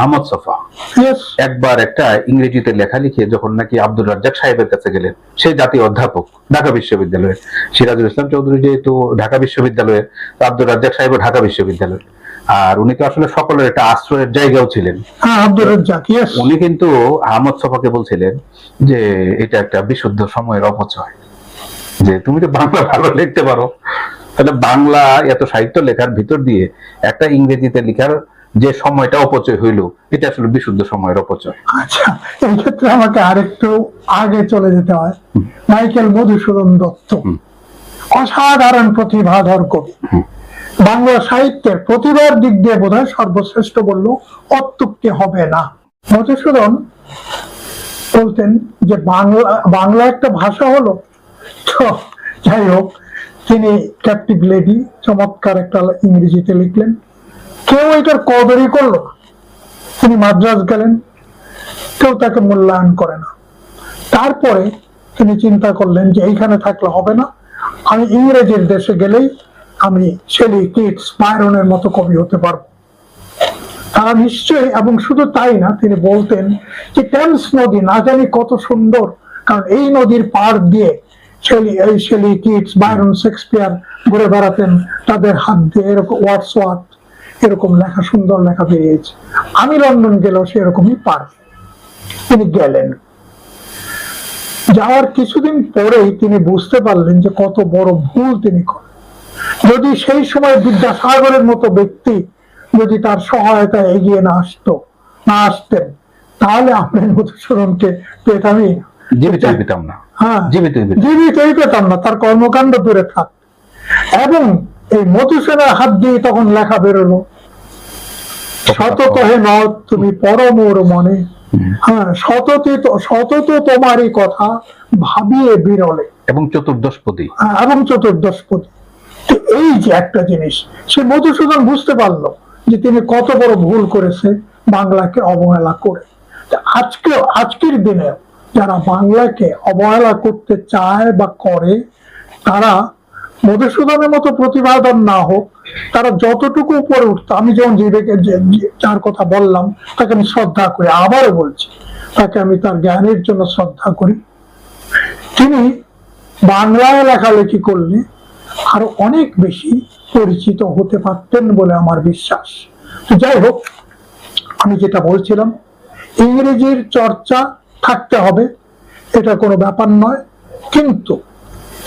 আহমদ সফা. একবার একটা ইংরেজিতে লেখা লিখে যখন নাকি আব্দুল রাজ্জাক সাহেবের কাছে গেলেন সেই জাতীয় অধ্যাপক ঢাকা বিশ্ববিদ্যালয়ের। সিরাজুল ইসলাম চৌধুরী যেহেতু ঢাকা বিশ্ববিদ্যালয়ের আব্দুল রাজ্জাক সাহেব ঢাকা বিশ্ববিদ্যালয়ের। আর উনি তো আসলে সকলের একটা আশ্রয়ের জায়গাও ছিলেন। হ্যাঁ উনি কিন্তু আহমদ সফাকে বলছিলেন যে এটা একটা বিশুদ্ধ সময়ের অপচয়। যে তুমি তো বাংলা ভালো লিখতে পারো। তাহলে বাংলা এত সাহিত্য লেখার ভিতর দিয়ে একটা ইংরেজিতে লেখার যে সময়টা অপচয় হইল এটা আসলে বিশুদ্ধ সময়ের অপচয়। আচ্ছা এই ক্ষেত্রে আমাকে আরেকটু আগে চলে যেতে হয়। মাইকেল মধুসূদন দত্ত। অসাধারণ প্রতিভাধর কবি বাংলা সাহিত্যের প্রতিভার দিক দিয়ে বোধহয় সর্বশ্রেষ্ঠ বলল অত্যুক্তি হবে না। মধুসূদন বলতেন যে বাংলা বাংলা একটা ভাষা হলো। তো যাই হোক তিনি ক্যাপ্টিভ লেডি চমৎকার একটা ইংরেজিতে লিখলেন। কেউ এটার কদরই করল তিনি মাদ্রাজ গেলেন, কেউ তাকে মূল্যায়ন করে না। তারপরে তিনি চিন্তা করলেন যে এইখানে থাকলে হবে না। আমি ইংরেজির দেশে গেলেই আমি শেলি কিটস বায়রনের মতো কবি হতে পারব। তারা নিশ্চয়ই, এবং শুধু তাই না, তিনি বলতেন যে টেমস নদী না জানি কত সুন্দর, কারণ এই নদীর পার দিয়ে শেলি, এই শেলি কিটস বাইরন শেক্সপিয়ার ঘুরে বেড়াতেন, তাদের হাত দিয়ে, এরকম ওয়ার্ডস ওয়ার্ড। এরকম লেখা সুন্দর লেখা বেরিয়েছে। আমি লন্ডন গেলেও সেরকমই পারবে তিনি গেলেন। যাওয়ার কিছুদিন পরেই তিনি বুঝতে পারলেন যে কত বড় ভুল তিনি করেন। যদি সেই সময় বিদ্যাসাগরের মতো ব্যক্তি যদি তার সহায়তায় এগিয়ে না আসতো না আসতেন তাহলে আমরা মধুসূদনকে পেতামই। জীবিতই পেতাম না। হ্যাঁ জীবিতই পেতাম না তার কর্মকাণ্ড দূরে থাক। এবং এই মধুসূদনের হাত দিয়ে তখন লেখা বেরোলো। শত কহে নদ তুমি পরমোর মনে। হ্যাঁ তোমারই কথা ভাবিয়ে বিরলে। এবং চতুর্দশপদী। হ্যাঁ, এবং চতুর্দশপতি এই যে একটা জিনিস সে মধুসূদন বুঝতে পারল যে তিনি কত বড় ভুল করেছে বাংলাকে অবহেলা করে। আজকে আজকের দিনে যারা বাংলাকে অবহেলা করতে চায় বা করে তারা মধুসূদনের মতো প্রতিভাদন না হোক, তারা যতটুকু উপরে উঠত, আমি যেমন যে- যার কথা বললাম, তাকে আমি শ্রদ্ধা করি, আবারও বলছি, তাকে আমি তার জ্ঞানের জন্য শ্রদ্ধা করি। তিনি বাংলায় লেখালেখি করলে আরও অনেক বেশি পরিচিত হতে পারতেন বলে আমার বিশ্বাস। তো যাই হোক, আমি যেটা বলছিলাম, ইংরেজির চর্চা থাকতে হবে, এটা কোনো ব্যাপার নয়, কিন্তু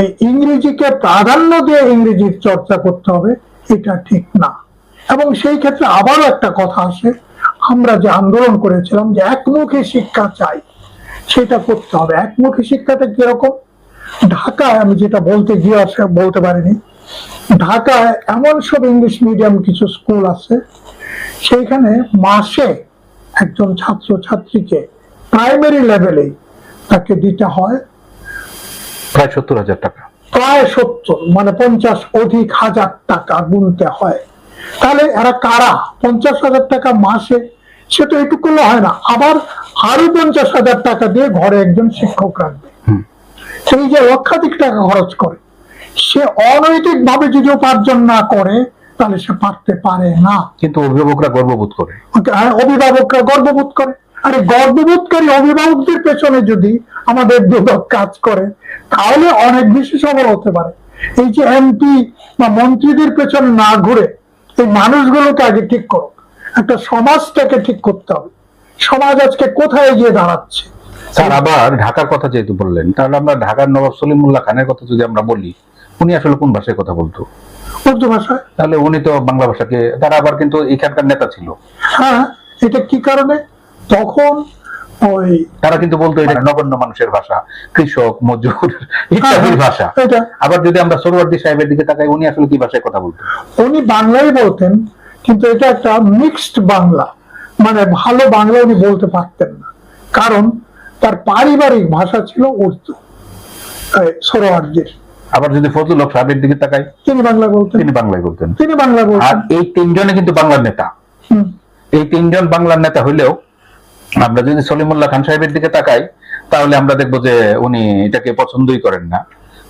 এই ইংরেজিকে প্রাধান্য দিয়ে ইংরেজির চর্চা করতে হবে, এটা ঠিক না। এবং সেই ক্ষেত্রে আবারও একটা কথা আসে, আমরা যে আন্দোলন করেছিলাম যে একমুখী শিক্ষা চাই, সেটা করতে হবে। একমুখী শিক্ষাটা কীরকম? ঢাকায় আমি যেটা বলতে গিয়ে আসে, বলতে পারিনি। ঢাকায় এমন সব ইংলিশ মিডিয়াম কিছু স্কুল আছে, সেইখানে মাসে একজন ছাত্র ছাত্রীকে প্রাইমারি লেভেলে তাকে দিতে হয়। প্রায় সত্তর হাজার টাকা। প্রায় সত্তর মানে পঞ্চাশ অধিক হাজার টাকা গুনতে হয়। তাহলে এরা কারা? পঞ্চাশ হাজার টাকা মাসে? সেটা একটু করলে হয় না। আবার আরও পঞ্চাশ হাজার টাকা দিয়ে ঘরে একজন শিক্ষক রাখবে। সেই যে লক্ষাধিক টাকা খরচ করে। সে অনৈতিক ভাবে যদি উপার্জন না করে তাহলে সে পারতে পারে না। কিন্তু অভিভাবকরা গর্ববোধ করে। আর অভিভাবকরা গর্ববোধ করে। আরে গর্ববোধকারী অভিভাবকদের পেছনে যদি আমাদের দুদক কাজ করে তাহলে অনেক বেশি সফল হতে পারে। এই যে এমপি বা মন্ত্রীদের পেছনে না ঘুরে এই মানুষগুলোকে আগে ঠিক করো। একটা সমাজটাকে ঠিক করতে হবে। সমাজ আজকে কোথায় গিয়ে দাঁড়াচ্ছে? স্যার আবার ঢাকার কথা যেহেতু বললেন তাহলে আমরা ঢাকার নবাব সলিমুল্লাহ খানের কথা যদি আমরা বলি উনি আসলে কোন ভাষায় কথা বলতো? উর্দু ভাষায়। তাহলে উনি তো বাংলা ভাষাকে তারা আবার কিন্তু এখানকার নেতা ছিল। হ্যাঁ এটা কি কারণে? তখন ওই তারা কিন্তু বলতো এটা নগণ্য মানুষের ভাষা কৃষক মজুর ইত্যাদির ভাষা। আবার যদি আমরা সরওয়ার্দী সাহেবের দিকে তাকাই উনি আসলে কি ভাষায় কথা বলতো উনি বাংলাই বলতেন কিন্তু এটা একটা মিক্সড বাংলা। মানে ভালো বাংলা উনি বলতে পারতেন না। কারণ তার পারিবারিক ভাষা ছিল উর্দু সরোয়ার্জির আবার যদি ফজলুল হক সাহেবের দিকে তাকাই তিনি বাংলা বলতেন। তিনি বাংলায় বলতেন। তিনি বাংলা বলতেন। আর এই তিনজনে কিন্তু বাংলার নেতা। এই তিনজন বাংলার নেতা হইলেও আমরা যদি সলিমুল্লাহ খান সাহেবের দিকে তাকাই তাহলে আমরা দেখব যে উনি এটাকে পছন্দই করেন না।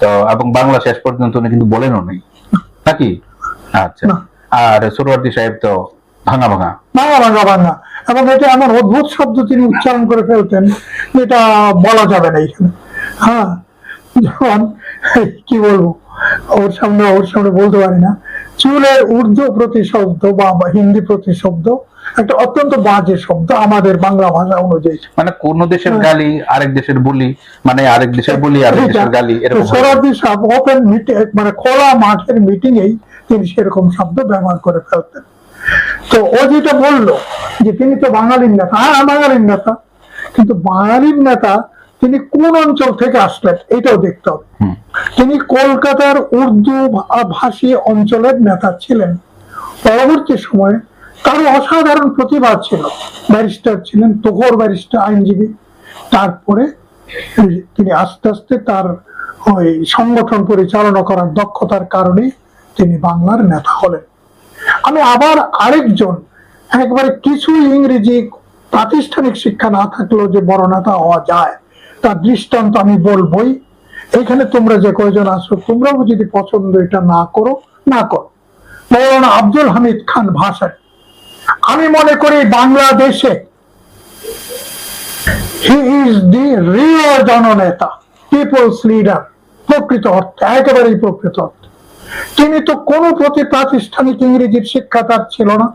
তো এবং বাংলা শেষ পর্যন্ত উনি কিন্তু বলেনও নেই। নাকি? আচ্ছা। আর সুরওয়ার্দী সাহেব তো ভাঙা ভাঙা। ভাঙা ভাঙা ভাঙা। এবং এটা এমন অদ্ভুত শব্দ তিনি উচ্চারণ করে ফেলতেন যেটা বলা যাবে না এখানে। হ্যাঁ কি বলব ওর সামনে ওর সামনে বলতে পারি না। চুলের উর্দু প্রতিশব্দ বা হিন্দি প্রতিশব্দ একটা অত্যন্ত বাজে শব্দ আমাদের বাংলা ভাষা অনুযায়ী। মানে কোন দেশের। গালি আরেক দেশের বলি মানে আরেক দেশের বলি আরেক দেশের গালি এরকম সাহেব ওপেন মিটিং মানে খোলা মাঠের মিটিং এই তিনি সেরকম শব্দ ব্যবহার করে ফেলতেন। তো ও যেটা বলল যে তিনি তো বাঙালির নেতা হ্যাঁ বাঙালির নেতা কিন্তু বাঙালির নেতা তিনি কোন অঞ্চল থেকে আসলেন এটাও দেখতে হবে। তিনি কলকাতার উর্দু ভাষী অঞ্চলের নেতা ছিলেন। পরবর্তী সময়ে তার অসাধারণ প্রতিভা ছিল। ব্যারিস্টার ছিলেন তোহর ব্যারিস্টার আইনজীবী। তারপরে তিনি আস্তে আস্তে তার ওই সংগঠন পরিচালনা করার দক্ষতার কারণে তিনি বাংলার নেতা হলেন। আমি আবার আরেকজন, একবারে কিছু ইংরেজি প্রাতিষ্ঠানিক শিক্ষা না থাকলেও যে বড় নেতা হওয়া যায়, তার দৃষ্টান্ত আমি বলবই। এখানে তোমরা যে কয়জন আসো তোমরাও যদি পছন্দ এটা না করো না করো। মৌলানা আব্দুল হামিদ খান ভাষায় আমি মনে করি বাংলাদেশে হি ইজ দি রিয়েল জননেতা পিপলস লিডার প্রকৃত অর্থে, একেবারেই প্রকৃত অর্থে। তিনি তো কোনো প্রতি প্রাতিষ্ঠানিক ইংরেজির শিক্ষা তার ছিল না।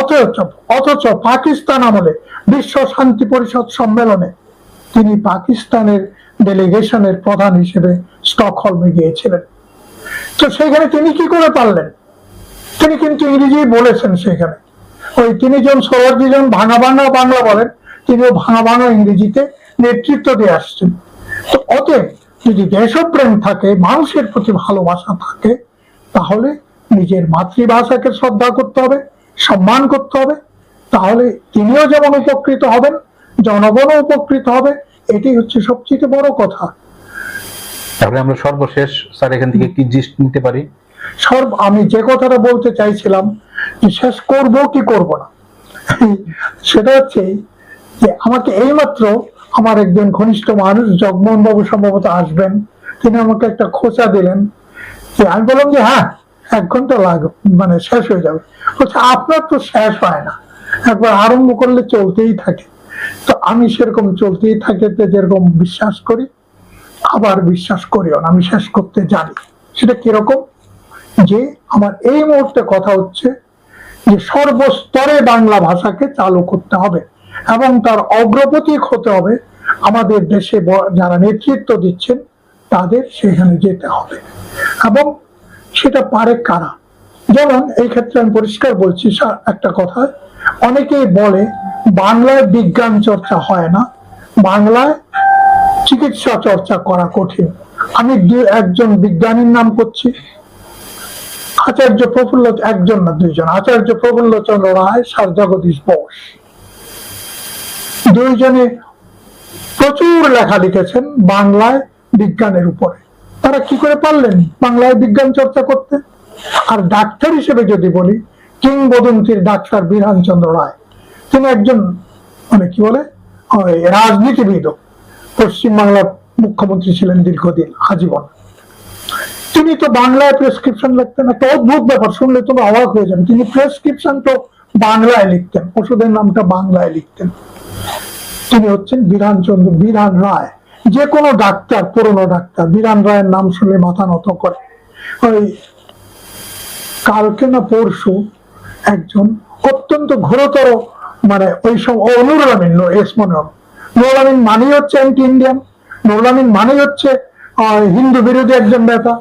অথচ অথচ পাকিস্তান আমলে বিশ্ব শান্তি পরিষদ সম্মেলনে তিনি পাকিস্তানের ডেলিগেশনের প্রধান হিসেবে স্টকহোলমে গিয়েছিলেন। তো সেখানে তিনি কি করে পারলেন? তিনি কিন্তু ইংরেজি বলেছেন সেখানে। ওই তিনি জন সোলার জন ভাঙা ভাঙা বাংলা বলেন তিনিও ভাঙা ভাঙা ইংরেজিতে নেতৃত্ব দিয়ে আসছেন। তো অতএব যদি দেশপ্রেম থাকে মানুষের প্রতি ভালোবাসা থাকে তাহলে নিজের মাতৃভাষাকে শ্রদ্ধা করতে হবে সম্মান করতে হবে। তাহলে তিনিও যেমন উপকৃত হবেন জনগণও উপকৃত হবে এটি হচ্ছে সবচেয়ে বড় কথা। তাহলে আমরা সর্বশেষ স্যার এখান থেকে কি জিস্ট নিতে পারি? সর্ব আমি যে কথাটা বলতে চাইছিলাম শেষ করব, কি করব না? সেটা হচ্ছে যে আমাকে এইমাত্র আমার একজন ঘনিষ্ঠ মানুষ জগমোহন বাবু সম্ভবত আসবেন। তিনি আমাকে একটা খোঁচা দিলেন যে আমি বললাম যে হ্যাঁ এক ঘণ্টা লাগ মানে শেষ হয়ে যাবে। বলছে, আপনার তো শেষ হয় না। একবার আরম্ভ করলে চলতেই থাকে। তো আমি সেরকম চলতেই থাকে যেরকম বিশ্বাস করি, আবার বিশ্বাস করিও না, আমি শেষ করতে জানি। সেটা কীরকম? যে আমার এই মুহূর্তে কথা হচ্ছে যে সর্বস্তরে বাংলা ভাষাকে চালু করতে হবে এবং তার অগ্রগতিক হতে হবে। আমাদের দেশে যারা নেতৃত্ব দিচ্ছেন, তাদের সেখানে যেতে হবে। এবং সেটা পারে কারা? যেমন এই ক্ষেত্রে আমি পরিষ্কার বলছি একটা কথা। অনেকেই বলে, বাংলায় বিজ্ঞান চর্চা হয় না। বাংলায় চিকিৎসা চর্চা করা কঠিন। আমি দু, একজন বিজ্ঞানীর নাম করছি। আচার্য প্রফুল্ল একজন না দুইজন? আচার্য প্রফুল্ল চন্দ্র রায় সার জগদীশ বোস। দুইজনে প্রচুর লেখা লিখেছেন বাংলায় বিজ্ঞানের উপরে। তারা কি করে পারলেন বাংলায় বিজ্ঞান চর্চা করতে? আর ডাক্তার হিসেবে যদি বলি, কিংবদন্তির ডাক্তার বিধানচন্দ্র রায়। তিনি একজন মানে কি বলে? ওই রাজনীতিবিদও। পশ্চিমবাংলার মুখ্যমন্ত্রী ছিলেন দীর্ঘদিন, আজীবন। তিনি তো বাংলায় প্রেসক্রিপশন লিখতেন একটা অদ্ভুত ব্যাপার, শুনলে তুমি অবাক হয়ে যাবে। তিনি প্রেসক্রিপশন তো বাংলায় লিখতেন, ওষুধের নামটা বাংলায় লিখতেন। তিনি হচ্ছেন বিধানচন্দ্র বিধান রায়। যে কোনো ডাক্তার, পুরনো ডাক্তার, বিধান রায়ের নাম শুনলে মাথা নত করে। ওই কালকে না পরশু একজন অত্যন্ত ঘোরতর মানে ওই সব অনুরামিন নুরুল আমিন এস মনে হল মানেই হচ্ছে অ্যান্টি ইন্ডিয়ান নুরুল আমিন মানেই হচ্ছে হিন্দু বিরোধী একজন নেতা।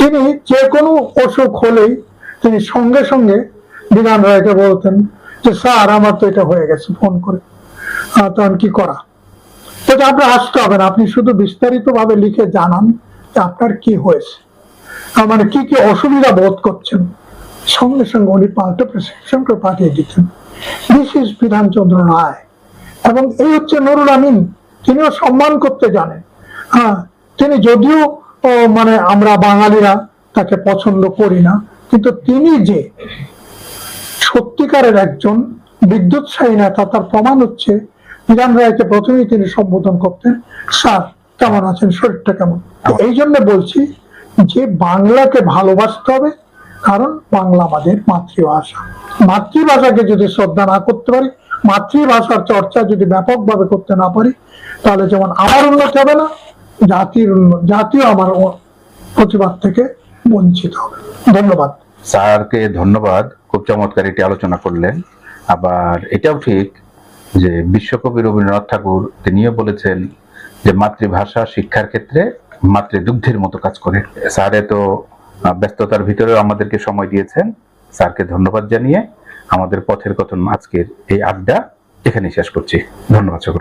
তিনি যে কোনো অসুখ হলেই তিনি সঙ্গে সঙ্গে বিধান রায়কে বলতেন যে, স্যার, আমার তো এটা হয়ে গেছে, ফোন করে। তখন কি করা? সেটা আপনার আসতে হবে না। আপনি শুধু বিস্তারিত ভাবে লিখে জানান যে আপনার কি হয়েছে। মানে কি কি অসুবিধা বোধ করছেন। সঙ্গে সঙ্গে উনি পাল্টা প্রেসক্রিপশন করে পাঠিয়ে দিতেন। This is Bidhan Chandra Roy. এবং এই হচ্ছে নুরুল আমিন। তিনিও সম্মান করতে জানেন। হ্যাঁ তিনি যদিও ও, মানে আমরা বাঙালিরা তাকে পছন্দ করি না। কিন্তু তিনি যে সত্যিকারের একজন বিদ্যুৎসাহী নেতা তার প্রমাণ হচ্ছে বিধান রায়কে প্রথমেই তিনি সম্বোধন করতেন স্যার কেমন আছেন? শরীরটা কেমন? এই জন্য বলছি যে বাংলাকে ভালোবাসতে হবে কারণ বাংলা আমাদের মাতৃভাষা। মাতৃভাষাকে যদি শ্রদ্ধা না করতে পারি মাতৃভাষার চর্চা যদি ব্যাপকভাবে করতে না পারি তাহলে যেমন আমার উন্নতি হবে না জাতির জাতীয় আমার প্রতিবাদ থেকে বঞ্চিত। ধন্যবাদ। স্যারকে ধন্যবাদ। খুব চমৎকার এটি আলোচনা করলেন। আবার এটাও ঠিক যে বিশ্বকবি রবীন্দ্রনাথ ঠাকুর তিনিও বলেছেন যে মাতৃভাষা শিক্ষার ক্ষেত্রে মাতৃদুগ্ধের মতো কাজ করে। স্যার এত আহ, ব্যস্ততার ভিতরেও আমাদেরকে সময় দিয়েছেন। স্যারকে ধন্যবাদ জানিয়ে আমাদের পথের কথন আজকের এই আড্ডা এখানে শেষ করছি। ধন্যবাদ সকল